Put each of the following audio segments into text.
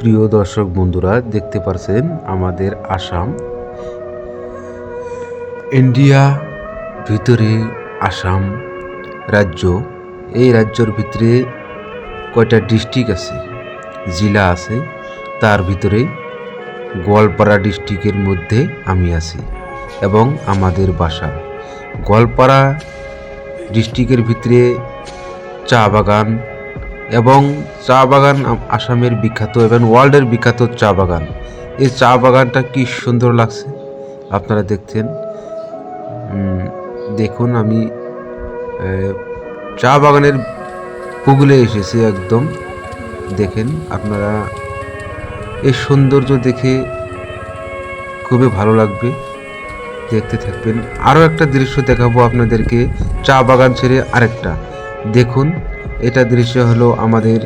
প্রিয় দর্শক বন্ধুরা, দেখতে পারছেন আমাদের আসাম। ইন্ডিয়া ভিতরে আসাম রাজ্য, এই রাজ্যর ভিতরে কয়টা ডিস্ট্রিক্ট আছে, জেলা আছে, তার ভিতরে গোয়ালপাড়া ডিস্ট্রিক্টের মধ্যে আমি আছি এবং আমাদের বাসা। গোয়ালপাড়া ডিস্ট্রিক্টের ভিতরে চা বাগান এবং চা বাগান আসামের বিখ্যাত এবং ওয়ার্ল্ডের বিখ্যাত চা বাগান। এই চা বাগানটা কি সুন্দর লাগছে? আপনারা দেখছেন দেখুন আমি চা বাগানের পুগুলে এসেছি একদম। দেখেন আপনারা, এই সৌন্দর্য দেখে খুবই ভালো লাগবে। দেখতে থাকবেন। আরও একটা দৃশ্য দেখাবো আপনাদেরকে, চা বাগান ছেড়ে আরেকটা। দেখুন এটা দৃশ্য হলো আমাদের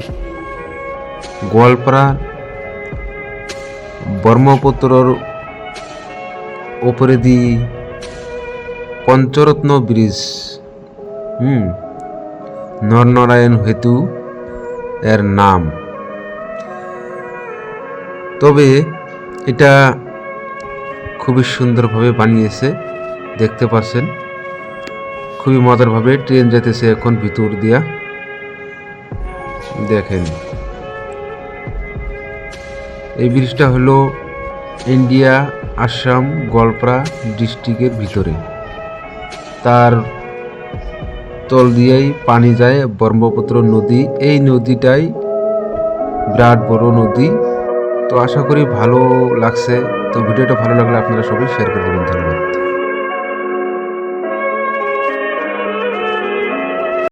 গোয়ালপাড়া ব্রহ্মপুত্রর ওপরে দিয়ে পঞ্চরত্ন ব্রিজ। হুম, নরনারায়ণ হেতু এর নাম। তবে এটা খুবই সুন্দরভাবে বানিয়েছে, দেখতে পাচ্ছেন খুবই মজারভাবে ট্রেন যেতেছে এখন ভিতর দিয়া। দেখেন। এই ব্রিজটা হলো ইন্ডিয়া, আসাম, গোয়ালপাড়া ডিস্ট্রিক্টের ভিতরে। তার তল দিয়েই পানি যায় ব্রহ্মপুত্র নদী। এই নদীটাই বিরাট বড় নদী। তো আশা করি ভালো লাগছে। তো ভিডিওটা ভালো লাগলে আপনারা সবাই শেয়ার করে দেবেন।